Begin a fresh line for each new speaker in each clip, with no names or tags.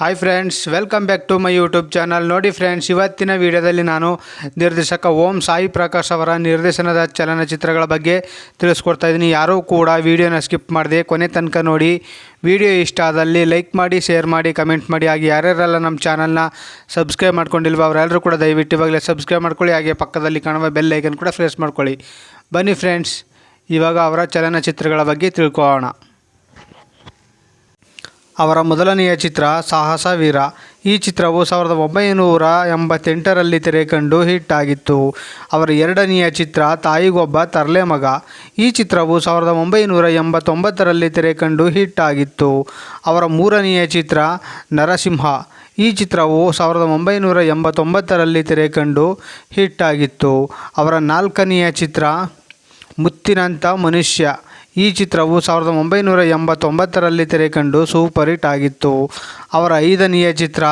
Hi friends welcome back to my YouTube channel ನೋಡಿ friends ಇವತ್ತಿನ ವಿಡಿಯೋದಲ್ಲಿ ನಾನು ನಿರ್ದೇಶಕ ಓಂ ಸಾಯಿ ಪ್ರಕಾಶ್ ಅವರ ನಿರ್ದೇಶನದ ಚಲನಚಿತ್ರಗಳ ಬಗ್ಗೆ ತಿಳಿಸ್ಕೊಡ್ತಾ ಇದ್ದೀನಿ. ಯಾರೂ ಕೂಡ ವಿಡಿಯೋನ ಸ್ಕಿಪ್ ಮಾಡದೆ ಕೊನೆ ತನಕ ನೋಡಿ. ವಿಡಿಯೋ ಇಷ್ಟ ಆದಲ್ಲಿ ಲೈಕ್ ಮಾಡಿ ಶೇರ್ ಮಾಡಿ ಕಮೆಂಟ್ ಮಾಡಿ. ಹಾಗೆ ಯಾರ್ಯಾರೆಲ್ಲ ನಮ್ಮ ಚಾನಲ್ನ ಸಬ್ಸ್ಕ್ರೈಬ್ ಮಾಡ್ಕೊಂಡಿಲ್ವೋ ಅವರೆಲ್ಲರೂ ಕೂಡ ದಯವಿಟ್ಟು ಇವಾಗಲೇ ಸಬ್ಸ್ಕ್ರೈಬ್ ಮಾಡ್ಕೊಳ್ಳಿ. ಹಾಗೆ ಪಕ್ಕದಲ್ಲಿ ಕಾಣುವ ಬೆಲ್ ಐಕನ್ ಕೂಡ ಫ್ರೆಸ್ ಮಾಡ್ಕೊಳ್ಳಿ. ಬನ್ನಿ ಫ್ರೆಂಡ್ಸ್ ಇವಾಗ ಅವರ ಚಲನಚಿತ್ರಗಳ ಬಗ್ಗೆ ತಿಳ್ಕೊಳ್ಳೋಣ. ಅವರ ಮೊದಲನೆಯ ಚಿತ್ರ ಸಾಹಸ ವೀರ. ಈ ಚಿತ್ರವು ಸಾವಿರದ ಒಂಬೈನೂರ ಎಂಬತ್ತೆಂಟರಲ್ಲಿ ತೆರೆಕಂಡು ಹಿಟ್ ಆಗಿತ್ತು. ಅವರ ಎರಡನೆಯ ಚಿತ್ರ ತಾಯಿಗೊಬ್ಬ ತರ್ಲೆ ಮಗ. ಈ ಚಿತ್ರವು ಸಾವಿರದ ಒಂಬೈನೂರ ಎಂಬತ್ತೊಂಬತ್ತರಲ್ಲಿ ತೆರೆಕಂಡು ಹಿಟ್ ಆಗಿತ್ತು. ಅವರ ಮೂರನೆಯ ಚಿತ್ರ ನರಸಿಂಹ. ಈ ಚಿತ್ರವು ಸಾವಿರದ ಒಂಬೈನೂರ ಎಂಬತ್ತೊಂಬತ್ತರಲ್ಲಿ ತೆರೆಕಂಡು ಹಿಟ್ ಆಗಿತ್ತು. ಅವರ ನಾಲ್ಕನೆಯ ಚಿತ್ರ ಮುತ್ತಿನಂಥ ಮನುಷ್ಯ. ಈ ಚಿತ್ರವು ಸಾವಿರದ ಒಂಬೈನೂರ ಎಂಬತ್ತೊಂಬತ್ತರಲ್ಲಿ ತೆರೆಕಂಡು ಸೂಪರ್ ಹಿಟ್ ಆಗಿತ್ತು. ಅವರ ಐದನೆಯ ಚಿತ್ರ,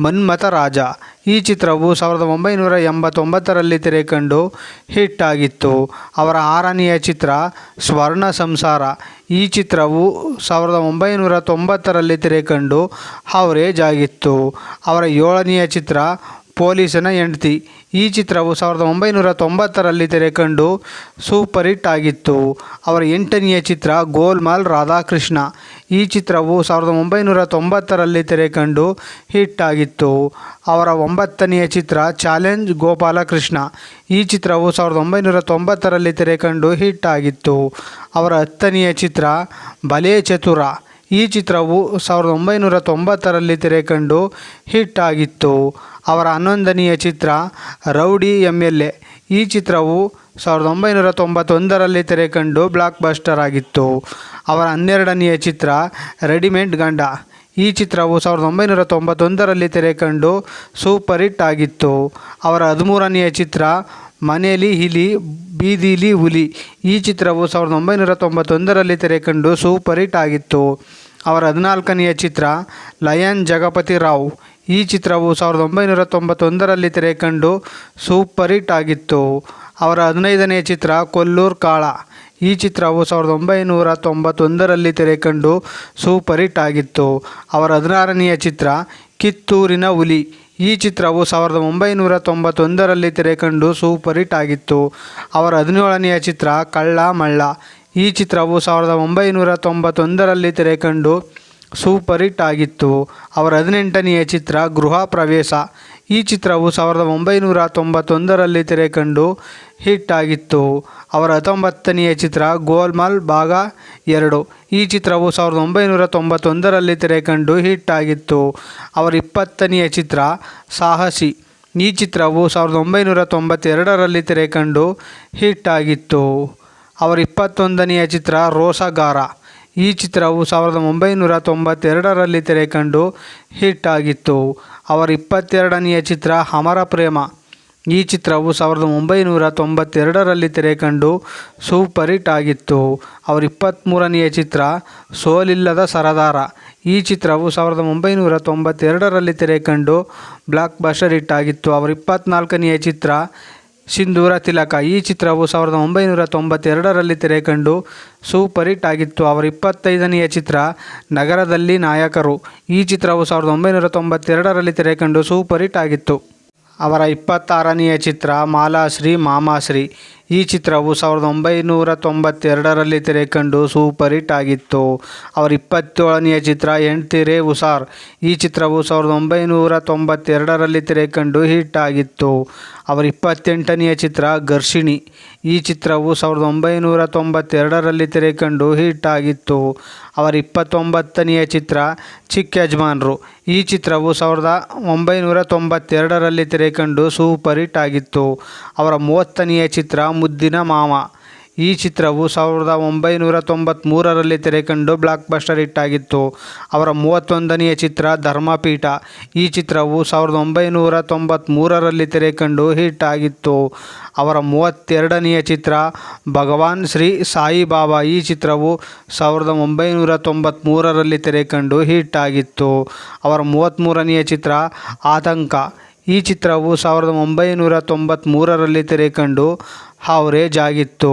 ಮನ್ಮಥ ರಾಜ. ಈ ಚಿತ್ರವು ಸಾವಿರದ ಒಂಬೈನೂರ ಎಂಬತ್ತೊಂಬತ್ತರಲ್ಲಿ ತೆರೆಕಂಡು ಹಿಟ್ ಆಗಿತ್ತು. ಅವರ ಆರನೆಯ ಚಿತ್ರ, ಸ್ವರ್ಣ ಸಂಸಾರ. ಈ ಚಿತ್ರವು ಸಾವಿರದ ಒಂಬೈನೂರ ತೊಂಬತ್ತರಲ್ಲಿ ತೆರೆಕಂಡು ಅವರೇಜ್ ಆಗಿತ್ತು. ಅವರ ಏಳನೆಯ ಚಿತ್ರ, ಪೊಲೀಸನ ಹೆಂಡತಿ. ಈ ಚಿತ್ರವು ಸಾವಿರದ ಒಂಬೈನೂರ ತೊಂಬತ್ತರಲ್ಲಿ ತೆರೆಕಂಡು ಸೂಪರ್ ಹಿಟ್ ಆಗಿತ್ತು. ಅವರ ಎಂಟನೆಯ ಚಿತ್ರ ಗೋಲ್ಮಾಲ್ ರಾಧಾಕೃಷ್ಣ. ಈ ಚಿತ್ರವು ಸಾವಿರದ ಒಂಬೈನೂರ ತೊಂಬತ್ತರಲ್ಲಿ ತೆರೆಕಂಡು ಹಿಟ್ ಆಗಿತ್ತು. ಅವರ ಒಂಬತ್ತನೆಯ ಚಿತ್ರ ಚಾಲೆಂಜ್ ಗೋಪಾಲಕೃಷ್ಣ. ಈ ಚಿತ್ರವು ಸಾವಿರದ ಒಂಬೈನೂರ ತೊಂಬತ್ತರಲ್ಲಿ ತೆರೆಕಂಡು ಹಿಟ್ ಆಗಿತ್ತು. ಅವರ ಹತ್ತನೆಯ ಚಿತ್ರ ಬಲೆ ಚತುರ. ಈ ಚಿತ್ರವು ಸಾವಿರದ ಒಂಬೈನೂರ ತೊಂಬತ್ತರಲ್ಲಿ ತೆರೆಕಂಡು ಹಿಟ್ ಆಗಿತ್ತು. ಅವರ ಹನ್ನೊಂದನೆಯ ಚಿತ್ರ ರೌಡಿ ಎಂ ಎಲ್ ಎ ಈ ಚಿತ್ರವು ಸಾವಿರದ ಒಂಬೈನೂರ ತೊಂಬತ್ತೊಂದರಲ್ಲಿ ತೆರೆಕಂಡು ಬ್ಲಾಕ್ ಬಸ್ಟರ್ ಆಗಿತ್ತು. ಅವರ ಹನ್ನೆರಡನೆಯ ಚಿತ್ರ ರೆಡಿಮೇಡ್ ಗಂಡ. ಈ ಚಿತ್ರವು ಸಾವಿರದ ಒಂಬೈನೂರ ತೊಂಬತ್ತೊಂದರಲ್ಲಿ ತೆರೆಕಂಡು ಸೂಪರ್ ಹಿಟ್ ಆಗಿತ್ತು. ಅವರ ಹದಿಮೂರನೆಯ ಚಿತ್ರ ಮನೇಲಿ ಹಿಲಿ, ಬೀದಿಲಿ ಹುಲಿ. ಈ ಚಿತ್ರವು ಸಾವಿರದ ಒಂಬೈನೂರ ತೊಂಬತ್ತೊಂದರಲ್ಲಿ ತೆರೆಕಂಡು ಸೂಪರ್ ಹಿಟ್ ಆಗಿತ್ತು. ಅವರ ಹದಿನಾಲ್ಕನೆಯ ಚಿತ್ರ, ಲಯನ್ ಜಗಪತಿ ರಾವ್. ಈ ಚಿತ್ರವು ಸಾವಿರದ ಒಂಬೈನೂರ ತೊಂಬತ್ತೊಂದರಲ್ಲಿ ತೆರೆಕಂಡು ಸೂಪರ್ ಹಿಟ್ ಆಗಿತ್ತು. ಅವರ ಹದಿನೈದನೆಯ ಚಿತ್ರ, ಕೊಲ್ಲೂರು ಕಾಳ. ಈ ಚಿತ್ರವು ಸಾವಿರದ ಒಂಬೈನೂರ ತೊಂಬತ್ತೊಂದರಲ್ಲಿ ತೆರೆಕಂಡು ಸೂಪರ್ ಹಿಟ್ ಆಗಿತ್ತು. ಅವರ ಹದಿನಾರನೆಯ ಚಿತ್ರ, ಕಿತ್ತೂರಿನ ಹುಲಿ. ಈ ಚಿತ್ರವು ಸಾವಿರದ ಒಂಬೈನೂರ ತೊಂಬತ್ತೊಂದರಲ್ಲಿ ತೆರೆಕಂಡು ಸೂಪರ್ ಹಿಟ್ ಆಗಿತ್ತು. ಅವರ ಹದಿನೇಳನೆಯ ಚಿತ್ರ ಕಳ್ಳ ಮಳ್ಳ. ಈ ಚಿತ್ರವು ಸಾವಿರದ ಒಂಬೈನೂರ ತೊಂಬತ್ತೊಂದರಲ್ಲಿ ತೆರೆಕಂಡು ಸೂಪರ್ ಹಿಟ್ ಆಗಿತ್ತು. ಅವರ ಹದಿನೆಂಟನೆಯ ಚಿತ್ರ ಗೃಹ ಪ್ರವೇಶ. ಈ ಚಿತ್ರವು ಸಾವಿರದ ಒಂಬೈನೂರ ತೊಂಬತ್ತೊಂದರಲ್ಲಿ ತೆರೆಕಂಡು ಹಿಟ್ ಆಗಿತ್ತು. ಅವರ ಹತ್ತೊಂಬತ್ತನೆಯ ಚಿತ್ರ ಗೋಲ್ಮಾಲ್ ಭಾಗ ಎರಡು. ಈ ಚಿತ್ರವು ಸಾವಿರದ ಒಂಬೈನೂರ ತೊಂಬತ್ತೊಂದರಲ್ಲಿ ತೆರೆಕಂಡು ಹಿಟ್ ಆಗಿತ್ತು. ಅವರ ಇಪ್ಪತ್ತನೆಯ ಚಿತ್ರ ಸಾಹಸಿ. ಈ ಚಿತ್ರವು ಸಾವಿರದ ಒಂಬೈನೂರ ತೊಂಬತ್ತೆರಡರಲ್ಲಿ ತೆರೆಕಂಡು ಹಿಟ್ ಆಗಿತ್ತು. ಅವರ ಇಪ್ಪತ್ತೊಂದನೆಯ ಚಿತ್ರ ರೋಸಗಾರ. ಈ ಚಿತ್ರವು ಸಾವಿರದ ಒಂಬೈನೂರ ತೊಂಬತ್ತೆರಡರಲ್ಲಿ ತೆರೆಕಂಡು ಹಿಟ್ ಆಗಿತ್ತು. ಅವರ ಇಪ್ಪತ್ತೆರಡನೆಯ ಚಿತ್ರ ಅಮರ ಪ್ರೇಮ. ಈ ಚಿತ್ರವು ಸಾವಿರದ ಒಂಬೈನೂರ ತೊಂಬತ್ತೆರಡರಲ್ಲಿ ತೆರೆಕಂಡು ಸೂಪರ್ ಹಿಟ್ ಆಗಿತ್ತು. ಅವರ ಇಪ್ಪತ್ತ್ಮೂರನೆಯ ಚಿತ್ರ ಸೋಲಿಲ್ಲದ ಸರದಾರ. ಈ ಚಿತ್ರವು ಸಾವಿರದ ಒಂಬೈನೂರ ತೊಂಬತ್ತೆರಡರಲ್ಲಿ ತೆರೆಕಂಡು ಬ್ಲಾಕ್ ಬಸ್ಟರ್ ಹಿಟ್ ಆಗಿತ್ತು. ಅವರ ಇಪ್ಪತ್ತ್ನಾಲ್ಕನೆಯ ಚಿತ್ರ ಸಿಂಧೂರ ತಿಲಕ. ಈ ಚಿತ್ರವು ಸಾವಿರದ ಒಂಬೈನೂರ ತೊಂಬತ್ತೆರಡರಲ್ಲಿ ತೆರೆಕಂಡು ಸೂಪರ್ ಹಿಟ್ ಆಗಿತ್ತು ಅವರ ಇಪ್ಪತ್ತೈದನೆಯ ಚಿತ್ರ, ನಗರದಲ್ಲಿ ನಾಯಕರು. ಈ ಚಿತ್ರವು ಸಾವಿರದ ಒಂಬೈನೂರ ತೊಂಬತ್ತೆರಡರಲ್ಲಿ ತೆರೆಕಂಡು ಸೂಪರ್ ಹಿಟ್ ಆಗಿತ್ತು ಅವರ ಇಪ್ಪತ್ತಾರನೆಯ ಚಿತ್ರ, ಮಾಲಾಶ್ರೀ, ಮಾಮಾಶ್ರೀ. ಈ ಚಿತ್ರವು ಸಾವಿರದ ಒಂಬೈನೂರ ತೊಂಬತ್ತೆರಡರಲ್ಲಿ ತೆರೆಕಂಡು ಸೂಪರ್ ಹಿಟ್ ಆಗಿತ್ತು. ಅವರ ಇಪ್ಪತ್ತೇಳನೆಯ ಚಿತ್ರ ಎಂಟಿರೆ ಉಸಾರ್ ಈ ಚಿತ್ರವು ಸಾವಿರದ ಒಂಬೈನೂರ ತೊಂಬತ್ತೆರಡರಲ್ಲಿ ತೆರೆಕಂಡು ಹಿಟ್ ಆಗಿತ್ತು. ಅವರ ಇಪ್ಪತ್ತೆಂಟನೆಯ ಚಿತ್ರ ಘರ್ಷಿಣಿ. ಈ ಚಿತ್ರವು ಸಾವಿರದ ಒಂಬೈನೂರ ತೊಂಬತ್ತೆರಡರಲ್ಲಿ ತೆರೆಕಂಡು ಹಿಟ್ ಆಗಿತ್ತು. ಅವರ ಇಪ್ಪತ್ತೊಂಬತ್ತನೆಯ ಚಿತ್ರ ಚಿಕ್ಕ ಯಜಮಾನರು. ಈ ಚಿತ್ರವು ಸಾವಿರದ ಒಂಬೈನೂರ ತೊಂಬತ್ತೆರಡರಲ್ಲಿ ತೆರೆಕಂಡು ಸೂಪರ್ ಹಿಟ್ ಆಗಿತ್ತು. ಅವರ ಮೂವತ್ತನೆಯ ಚಿತ್ರ ಮುದ್ದಿನ ಮಾವ. ಈ ಚಿತ್ರವು ಸಾವಿರದ ಒಂಬೈನೂರ ತೊಂಬತ್ತ್ಮೂರರಲ್ಲಿ ತೆರೆಕಂಡು ಬ್ಲಾಕ್ ಬಸ್ಟರ್ ಹಿಟ್ ಆಗಿತ್ತು ಅವರ ಮೂವತ್ತೊಂದನೆಯ ಚಿತ್ರ ಧರ್ಮಪೀಠ. ಈ ಚಿತ್ರವು ಸಾವಿರದ ಒಂಬೈನೂರ ತೊಂಬತ್ತ್ಮೂರರಲ್ಲಿ ತೆರೆಕಂಡು ಹಿಟ್ ಆಗಿತ್ತು ಅವರ ಮೂವತ್ತೆರಡನೆಯ ಚಿತ್ರ ಭಗವಾನ್ ಶ್ರೀ ಸಾಯಿಬಾಬಾ ಈ ಚಿತ್ರವು ಸಾವಿರದ ಒಂಬೈನೂರ ತೊಂಬತ್ತ್ಮೂರರಲ್ಲಿ ತೆರೆಕಂಡು ಹಿಟ್ ಆಗಿತ್ತು ಅವರ ಮೂವತ್ತ್ಮೂರನೆಯ ಚಿತ್ರ ಆತಂಕ. ಈ ಚಿತ್ರವು ಸಾವಿರದ ಒಂಬೈನೂರ ತೊಂಬತ್ತ್ಮೂರರಲ್ಲಿ ತೆರೆಕಂಡು ಹಾವ್ರೇಜ್ ಆಗಿತ್ತು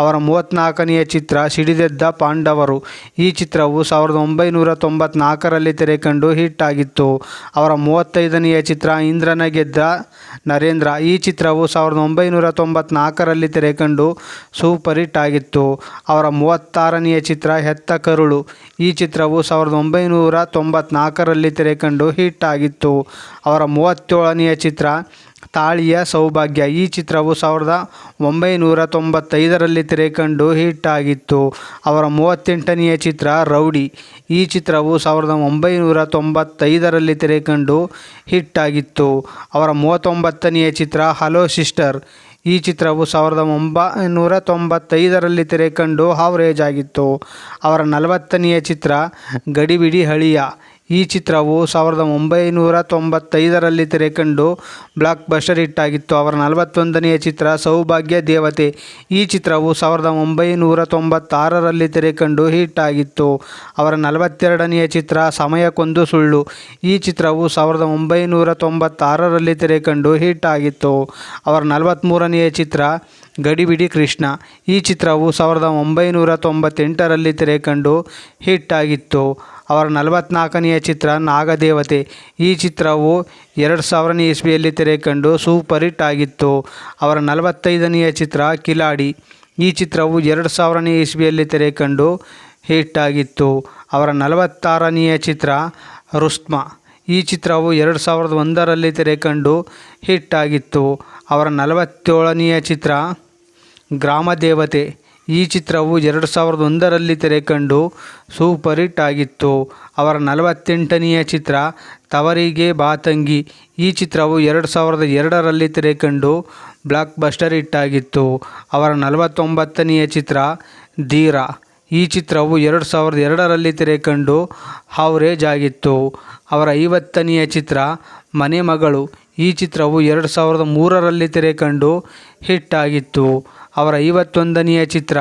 ಅವರ ಮೂವತ್ತ್ನಾಲ್ಕನೆಯ ಚಿತ್ರ ಸಿಡಿದೆದ್ದ ಪಾಂಡವರು. ಈ ಚಿತ್ರವು ಸಾವಿರದ ಒಂಬೈನೂರ ತೊಂಬತ್ನಾಲ್ಕರಲ್ಲಿ ತೆರೆಕಂಡು ಹಿಟ್ ಆಗಿತ್ತು. ಅವರ ಮೂವತ್ತೈದನೆಯ ಚಿತ್ರ ಇಂದ್ರನ ಗೆದ್ದ ನರೇಂದ್ರ. ಈ ಚಿತ್ರವು ಸಾವಿರದ ಒಂಬೈನೂರ ತೊಂಬತ್ನಾಲ್ಕರಲ್ಲಿ ತೆರೆಕಂಡು ಸೂಪರ್ ಹಿಟ್ ಆಗಿತ್ತು. ಅವರ ಮೂವತ್ತಾರನೆಯ ಚಿತ್ರ ಹೆತ್ತ ಕರುಳು. ಈ ಚಿತ್ರವು ಸಾವಿರದ ಒಂಬೈನೂರ ತೊಂಬತ್ನಾಲ್ಕರಲ್ಲಿ ತೆರೆಕಂಡು ಹಿಟ್ ಆಗಿತ್ತು. ಅವರ ಮೂವತ್ತೇಳನೆಯ ಚಿತ್ರ ತಾಳಿಯ ಸೌಭಾಗ್ಯ. ಈ ಚಿತ್ರವು ಸಾವಿರದ ಒಂಬೈನೂರ ತೊಂಬತ್ತೈದರಲ್ಲಿ ತೆರೆಕಂಡು ಹಿಟ್ ಆಗಿತ್ತು. ಅವರ ಮೂವತ್ತೆಂಟನೆಯ ಚಿತ್ರ ರೌಡಿ. ಈ ಚಿತ್ರವು ಸಾವಿರದ ಒಂಬೈನೂರ ತೊಂಬತ್ತೈದರಲ್ಲಿ ತೆರೆಕಂಡು ಹಿಟ್ ಆಗಿತ್ತು. ಅವರ ಮೂವತ್ತೊಂಬತ್ತನೆಯ ಚಿತ್ರ ಹಲೋ ಸಿಸ್ಟರ್. ಈ ಚಿತ್ರವು ಸಾವಿರದ ಒಂಬೈನೂರ ತೊಂಬತ್ತೈದರಲ್ಲಿ ತೆರೆಕಂಡು ಹಾವರೇಜ್ ಆಗಿತ್ತು. ಅವರ ನಲವತ್ತನೆಯ ಚಿತ್ರ ಗಡಿಬಿಡಿ ಹಳಿಯ. ಈ ಚಿತ್ರವು ಸಾವಿರದ ಒಂಬೈನೂರ ತೊಂಬತ್ತೈದರಲ್ಲಿ ತೆರೆಕಂಡು ಬ್ಲಾಕ್ ಬಸ್ಟರ್ ಹಿಟ್ ಆಗಿತ್ತು ಅವರ ನಲವತ್ತೊಂದನೆಯ ಚಿತ್ರ ಸೌಭಾಗ್ಯ ದೇವತೆ. ಈ ಚಿತ್ರವು ಸಾವಿರದ ಒಂಬೈನೂರ ತೊಂಬತ್ತಾರರಲ್ಲಿ ತೆರೆಕಂಡು ಹಿಟ್ ಆಗಿತ್ತು ಅವರ ನಲವತ್ತೆರಡನೆಯ ಚಿತ್ರ ಸಮಯಕ್ಕೊಂದು ಸುಳ್ಳು. ಈ ಚಿತ್ರವು ಸಾವಿರದ ಒಂಬೈನೂರ ತೊಂಬತ್ತಾರರಲ್ಲಿ ತೆರೆಕಂಡು ಹಿಟ್ ಆಗಿತ್ತು ಅವರ ನಲವತ್ತ್ಮೂರನೆಯ ಚಿತ್ರ ಗಡಿಬಿಡಿ ಕೃಷ್ಣ. ಈ ಚಿತ್ರವು ಸಾವಿರದ ಒಂಬೈನೂರ ತೊಂಬತ್ತೆಂಟರಲ್ಲಿ ತೆರೆಕಂಡು ಹಿಟ್ ಆಗಿತ್ತು ಅವರ ನಲವತ್ತ್ನಾಲ್ಕನೆಯ ಚಿತ್ರ ನಾಗದೇವತೆ. ಈ ಚಿತ್ರವು ಎರಡು ಸಾವಿರನೇ ಇಸ್ವಿಯಲ್ಲಿ ತೆರೆಕಂಡು ಸೂಪರ್ ಹಿಟ್ ಆಗಿತ್ತು. ಅವರ ನಲವತ್ತೈದನೆಯ ಚಿತ್ರ ಕಿಲಾಡಿ. ಈ ಚಿತ್ರವು ಎರಡು ಸಾವಿರನೇ ಇಸ್ವಿಯಲ್ಲಿ ತೆರೆಕಂಡು ಹಿಟ್ ಆಗಿತ್ತು. ಅವರ ನಲವತ್ತಾರನೆಯ ಚಿತ್ರ ರುಸ್ಮ. ಈ ಚಿತ್ರವು ಎರಡು ಸಾವಿರದ ಒಂದರಲ್ಲಿ ತೆರೆಕಂಡು ಹಿಟ್ ಆಗಿತ್ತು. ಅವರ ನಲವತ್ತೇಳನೆಯ ಚಿತ್ರ ಗ್ರಾಮದೇವತೆ. ಈ ಚಿತ್ರವು ಎರಡು ಸಾವಿರದ ಒಂದರಲ್ಲಿ ತೆರೆಕಂಡು ಸೂಪರ್ ಹಿಟ್ ಆಗಿತ್ತು ಅವರ ನಲವತ್ತೆಂಟನೆಯ ಚಿತ್ರ ತವರಿಗೆ ಬಾತಂಗಿ. ಈ ಚಿತ್ರವು ಎರಡು ಸಾವಿರದ ಎರಡರಲ್ಲಿ ತೆರೆಕಂಡು ಬ್ಲಾಕ್ ಬಸ್ಟರ್ ಹಿಟ್ ಆಗಿತ್ತು ಅವರ ನಲವತ್ತೊಂಬತ್ತನೆಯ ಚಿತ್ರ ಧೀರಾ. ಈ ಚಿತ್ರವು ಎರಡು ಸಾವಿರದ ಎರಡರಲ್ಲಿ ತೆರೆಕಂಡು ಹಾವ್ರೇಜ್ ಆಗಿತ್ತು ಅವರ ಐವತ್ತನೆಯ ಚಿತ್ರ ಮನೆ ಮಗಳು ಈ ಚಿತ್ರವು ಎರಡು ಸಾವಿರದ ಮೂರರಲ್ಲಿ ತೆರೆಕಂಡು ಹಿಟ್ ಆಗಿತ್ತು ಅವರ ಐವತ್ತೊಂದನೆಯ ಚಿತ್ರ,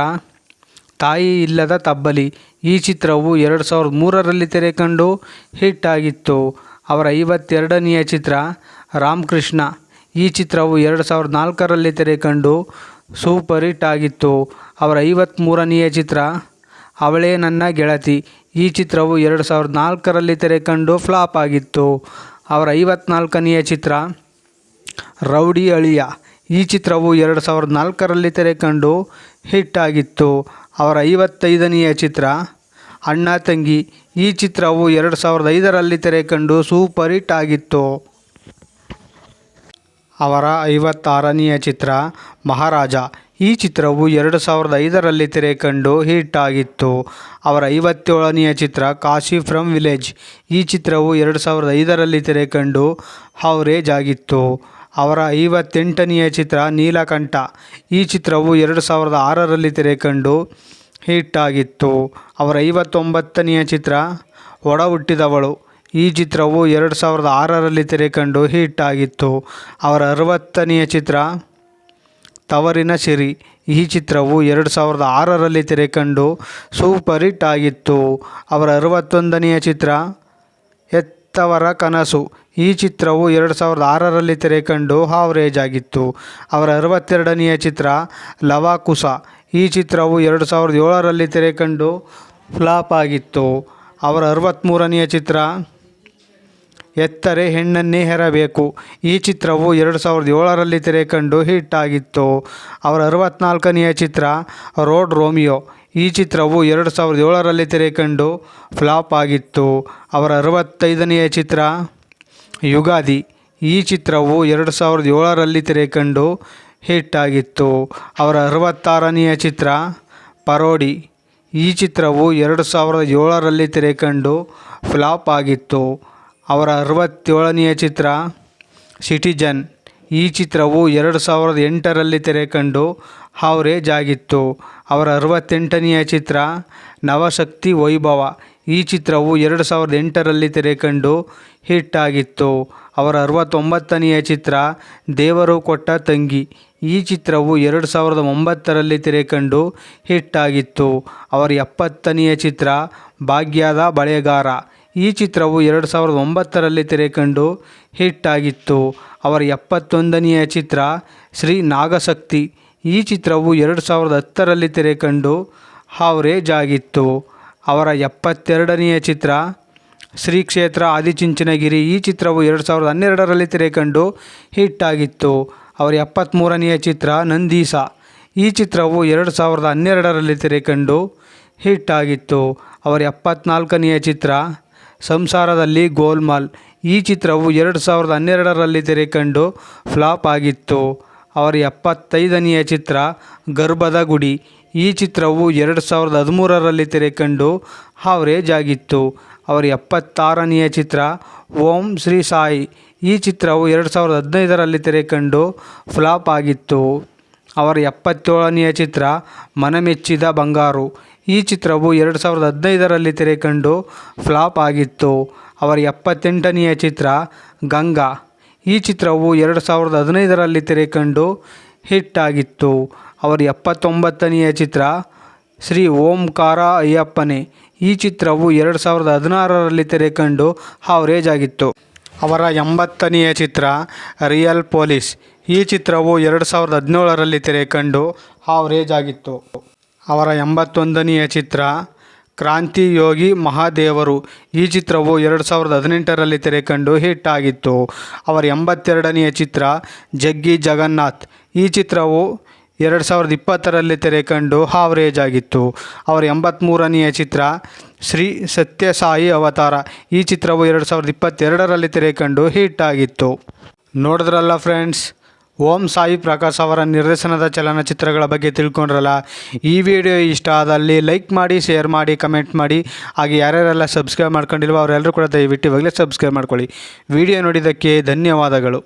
ತಾಯಿ ಇಲ್ಲದ ತಬ್ಬಲಿ. ಈ ಚಿತ್ರವು ಎರಡು ಸಾವಿರದ ಮೂರರಲ್ಲಿ ತೆರೆಕಂಡು ಹಿಟ್ ಆಗಿತ್ತು. ಅವರ ಐವತ್ತೆರಡನೆಯ ಚಿತ್ರ, ರಾಮಕೃಷ್ಣ. ಈ ಚಿತ್ರವು ಎರಡು ಸಾವಿರದ ನಾಲ್ಕರಲ್ಲಿ ತೆರೆಕಂಡು ಸೂಪರ್ ಹಿಟ್ ಆಗಿತ್ತು. ಅವರ ಐವತ್ತ್ಮೂರನೆಯ ಚಿತ್ರ, ಅವಳೇ ನನ್ನ ಗೆಳತಿ. ಈ ಚಿತ್ರವು ಎರಡು ಸಾವಿರದ ನಾಲ್ಕರಲ್ಲಿ ತೆರೆಕಂಡು ಫ್ಲಾಪ್ ಆಗಿತ್ತು. ಅವರ ಐವತ್ನಾಲ್ಕನೆಯ ಚಿತ್ರ, ರೌಡಿ ಅಳಿಯ. ಈ ಚಿತ್ರವು ಎರಡು ಸಾವಿರದ ನಾಲ್ಕರಲ್ಲಿ ತೆರೆಕಂಡು ಹಿಟ್ ಆಗಿತ್ತು ಅವರ ಐವತ್ತೈದನೆಯ ಚಿತ್ರ, ಅಣ್ಣ ತಂಗಿ, ಈ ಚಿತ್ರವು ಎರಡು ಸಾವಿರದ ಐದರಲ್ಲಿ ತೆರೆಕಂಡು ಸೂಪರ್ ಹಿಟ್ ಆಗಿತ್ತು. ಅವರ ಐವತ್ತಾರನೆಯ ಚಿತ್ರ, ಮಹಾರಾಜ, ಈ ಚಿತ್ರವು ಎರಡು ಸಾವಿರದ ಐದರಲ್ಲಿ ತೆರೆಕಂಡು ಹಿಟ್ ಆಗಿತ್ತು. ಅವರ ಐವತ್ತೇಳನೆಯ ಚಿತ್ರ, ಕಾಶಿ ಫ್ರಮ್ ವಿಲೇಜ್, ಈ ಚಿತ್ರವು ಎರಡು ಸಾವಿರದ ಐದರಲ್ಲಿ ತೆರೆಕಂಡು ಹಾವ್ರೇಜ್ ಆಗಿತ್ತು. ಅವರ ಐವತ್ತೆಂಟನೆಯ ಚಿತ್ರ ನೀಲಕಂಠ. ಈ ಚಿತ್ರವು ಎರಡು ಸಾವಿರದ ಆರರಲ್ಲಿ ತೆರೆಕಂಡು ಹಿಟ್ ಆಗಿತ್ತು ಅವರ ಐವತ್ತೊಂಬತ್ತನೆಯ ಚಿತ್ರ ಒಡ ಹುಟ್ಟಿದವಳು ಈ ಚಿತ್ರವು ಎರಡು ಸಾವಿರದ ಆರರಲ್ಲಿ ತೆರೆಕಂಡು ಹಿಟ್ ಆಗಿತ್ತು ಅವರ ಅರವತ್ತನೆಯ ಚಿತ್ರ ತವರಿನ ಸಿರಿ. ಈ ಚಿತ್ರವು ಎರಡು ಸಾವಿರದ ಆರರಲ್ಲಿ ತೆರೆಕಂಡು ಸೂಪರ್ ಹಿಟ್ ಆಗಿತ್ತು. ಅವರ ಅರವತ್ತೊಂದನೆಯ ಚಿತ್ರ ಹೆತ್ತವರ ಕನಸು. ಈ ಚಿತ್ರವು ಎರಡು ಸಾವಿರದ ಆರರಲ್ಲಿ ತೆರೆಕಂಡು ಹಾವ್ರೇಜ್ ಆಗಿತ್ತು ಅವರ ಅರವತ್ತೆರಡನೆಯ ಚಿತ್ರ, ಲವಾಕುಸ. ಈ ಚಿತ್ರವು ಎರಡು ಸಾವಿರದ ಏಳರಲ್ಲಿ ತೆರೆಕಂಡು ಫ್ಲಾಪ್ ಆಗಿತ್ತು ಅವರ ಅರವತ್ತ್ಮೂರನೆಯ ಚಿತ್ರ, ಎತ್ತರೆ ಹೆಣ್ಣನ್ನೇ ಹೆರಬೇಕು. ಈ ಚಿತ್ರವು ಎರಡು ಸಾವಿರದ ಏಳರಲ್ಲಿ ತೆರೆಕಂಡು ಹಿಟ್ ಆಗಿತ್ತು. ಅವರ ಅರವತ್ತ್ನಾಲ್ಕನೆಯ ಚಿತ್ರ, ರೋಡ್ ರೋಮಿಯೋ. ಈ ಚಿತ್ರವು ಎರಡು ಸಾವಿರದ ಏಳರಲ್ಲಿ ತೆರೆಕಂಡು ಫ್ಲಾಪ್ ಆಗಿತ್ತು. ಅವರ ಅರವತ್ತೈದನೆಯ ಚಿತ್ರ ಯುಗಾದಿ. ಈ ಚಿತ್ರವು ಎರಡು ಸಾವಿರದ ಏಳರಲ್ಲಿ ತೆರೆಕಂಡು ಹಿಟ್ ಆಗಿತ್ತು. ಅವರ ಅರವತ್ತಾರನೆಯ ಚಿತ್ರ ಪರೋಡಿ. ಈ ಚಿತ್ರವು ಎರಡು ಸಾವಿರದ ಏಳರಲ್ಲಿ ತೆರೆಕಂಡು ಫ್ಲಾಪ್ ಆಗಿತ್ತು. ಅವರ ಅರವತ್ತೇಳನೆಯ ಚಿತ್ರ ಸಿಟಿಜನ್. ಈ ಚಿತ್ರವು ಎರಡು ಸಾವಿರದ ಎಂಟರಲ್ಲಿ ತೆರೆಕಂಡು ಹಾವ್ರೇಜ್ ಆಗಿತ್ತು ಅವರ ಅರವತ್ತೆಂಟನೆಯ ಚಿತ್ರ ನವಶಕ್ತಿ ವೈಭವ. ಈ ಚಿತ್ರವು ಎರಡು ಸಾವಿರದ ಎಂಟರಲ್ಲಿ ತೆರೆಕಂಡು ಹಿಟ್ ಆಗಿತ್ತು. ಅವರ ಅರವತ್ತೊಂಬತ್ತನೆಯ ಚಿತ್ರ ದೇವರು ಕೊಟ್ಟ ತಂಗಿ. ಈ ಚಿತ್ರವು ಎರಡು ಸಾವಿರದ ಒಂಬತ್ತರಲ್ಲಿ ತೆರೆಕಂಡು ಹಿಟ್ ಆಗಿತ್ತು. ಅವರ ಎಪ್ಪತ್ತನೆಯ ಚಿತ್ರ ಭಾಗ್ಯದ ಬಳೆಗಾರ. ಈ ಚಿತ್ರವು ಎರಡು ಸಾವಿರದ ಒಂಬತ್ತರಲ್ಲಿ ತೆರೆಕಂಡು ಹಿಟ್ ಆಗಿತ್ತು ಅವರ ಎಪ್ಪತ್ತೊಂದನೆಯ ಚಿತ್ರ ಶ್ರೀ ನಾಗಶಕ್ತಿ. ಈ ಚಿತ್ರವು ಎರಡು ಸಾವಿರದ ಹತ್ತರಲ್ಲಿ ತೆರೆ ಕಂಡು ಹಾವ್ರೇಜ್ ಆಗಿತ್ತು ಅವರ ಎಪ್ಪತ್ತೆರಡನೆಯ ಚಿತ್ರ ಶ್ರೀ ಕ್ಷೇತ್ರ ಆದಿಚುಂಚನಗಿರಿ. ಈ ಚಿತ್ರವು ಎರಡು ಸಾವಿರದ ಹನ್ನೆರಡರಲ್ಲಿ ತೆರೆ ಕಂಡು ಹಿಟ್ ಆಗಿತ್ತು ಅವರ ಎಪ್ಪತ್ತ್ಮೂರನೆಯ ಚಿತ್ರ ನಂದೀಸ. ಈ ಚಿತ್ರವು ಎರಡು ಸಾವಿರದ ಹನ್ನೆರಡರಲ್ಲಿ ತೆರೆ ಕಂಡು ಹಿಟ್ ಆಗಿತ್ತು ಅವರ ಎಪ್ಪತ್ನಾಲ್ಕನೆಯ ಚಿತ್ರ ಸಂಸಾರದಲ್ಲಿ ಗೋಲ್ಮಾಲ್. ಈ ಚಿತ್ರವು ಎರಡು ಸಾವಿರದ ಹನ್ನೆರಡರಲ್ಲಿ ತೆರೆ ಕಂಡು ಫ್ಲಾಪ್ ಆಗಿತ್ತು. ಅವರ ಎಪ್ಪತ್ತೈದನೆಯ ಚಿತ್ರ ಗರ್ಭದ ಗುಡಿ. ಈ ಚಿತ್ರವು ಎರಡು ಸಾವಿರದ ಹದಿಮೂರರಲ್ಲಿ ತೆರೆ ಕಂಡು ಹಾವ್ರೇಜ್ ಆಗಿತ್ತು. ಅವರ ಎಪ್ಪತ್ತಾರನೆಯ ಚಿತ್ರ ಓಂ ಶ್ರೀ ಸಾಯಿ. ಈ ಚಿತ್ರವು ಎರಡು ಸಾವಿರದ ಹದಿನೈದರಲ್ಲಿ ತೆರೆ ಕಂಡು ಫ್ಲಾಪ್ ಆಗಿತ್ತು. ಅವರ ಎಪ್ಪತ್ತೇಳನೆಯ ಚಿತ್ರ ಮನಮೆಚ್ಚಿದ ಬಂಗಾರು. ಈ ಚಿತ್ರವು ಎರಡು ಸಾವಿರದ ಹದಿನೈದರಲ್ಲಿ ತೆರೆ ಕಂಡು ಫ್ಲಾಪ್ ಆಗಿತ್ತು. ಅವರ ಎಪ್ಪತ್ತೆಂಟನೆಯ ಚಿತ್ರ ಗಂಗಾ. ಈ ಚಿತ್ರವು ಎರಡು ಸಾವಿರದ ಹದಿನೈದರಲ್ಲಿ ತೆರೆ ಹಿಟ್ಟಾಗಿತ್ತು. ಅವರ ಎಪ್ಪತ್ತೊಂಬತ್ತನೆಯ ಚಿತ್ರ ಶ್ರೀ ಓಂಕಾರ ಅಯ್ಯಪ್ಪನೇ. ಈ ಚಿತ್ರವು ಎರಡು ಸಾವಿರದ ಹದಿನಾರರಲ್ಲಿ ತೆರೆಕಂಡು ಹಾವ್ರೇಜ್ ಆಗಿತ್ತು ಅವರ ಎಂಬತ್ತನೆಯ ಚಿತ್ರ ರಿಯಲ್ ಪೊಲೀಸ್. ಈ ಚಿತ್ರವು ಎರಡು ಸಾವಿರದ ಹದಿನೇಳರಲ್ಲಿ ತೆರೆ ಕಂಡು ಹಾವ್ರೇಜ್ ಆಗಿತ್ತು ಅವರ ಎಂಬತ್ತೊಂದನೆಯ ಚಿತ್ರ ಕ್ರಾಂತಿ ಯೋಗಿ ಮಹಾದೇವರು ಈ ಚಿತ್ರವು ಎರಡು ಸಾವಿರದ ಹದಿನೆಂಟರಲ್ಲಿ ತೆರೆ ಕಂಡು ಹಿಟ್ ಆಗಿತ್ತು. ಅವರ ಎಂಬತ್ತೆರಡನೆಯ ಚಿತ್ರ ಜಗ್ಗಿ ಜಗನ್ನಾಥ್. ಈ ಚಿತ್ರವು ಎರಡು ಸಾವಿರದ ಇಪ್ಪತ್ತರಲ್ಲಿ ತೆರೆ ಕಂಡು ಹಾವ್ರೇಜ್ ಆಗಿತ್ತು. ಅವರ ಎಂಬತ್ತ್ಮೂರನೆಯ ಚಿತ್ರ ಶ್ರೀ ಸತ್ಯಸಾಯಿ ಅವತಾರ. ಈ ಚಿತ್ರವು ಎರಡು ಸಾವಿರದ ಇಪ್ಪತ್ತೆರಡರಲ್ಲಿ ತೆರೆ ಕಂಡು ಹಿಟ್ ಆಗಿತ್ತು. ನೋಡಿದ್ರಲ್ಲ ಫ್ರೆಂಡ್ಸ್ ಓಂ ಸಾಯಿ ಪ್ರಕಾಶ್ ಅವರ ನಿರ್ದೇಶನದ ಚಲನಚಿತ್ರಗಳ ಬಗ್ಗೆ ತಿಳ್ಕೊಂಡ್ರಲ್ಲ? ಈ ವಿಡಿಯೋ ಇಷ್ಟ ಆದಲ್ಲಿ ಲೈಕ್ ಮಾಡಿ, ಶೇರ್ ಮಾಡಿ, ಕಮೆಂಟ್ ಮಾಡಿ. ಹಾಗೆ ಯಾರ್ಯಾರೆಲ್ಲ ಸಬ್ಸ್ಕ್ರೈಬ್ ಮಾಡ್ಕೊಂಡಿಲ್ವೋ ಅವರೆಲ್ಲರೂ ಕೂಡ ದಯವಿಟ್ಟು ಇವಾಗಲೇ ಸಬ್ಸ್ಕ್ರೈಬ್ ಮಾಡ್ಕೊಳ್ಳಿ. ವಿಡಿಯೋ ನೋಡಿದ್ದಕ್ಕೆ ಧನ್ಯವಾದಗಳು.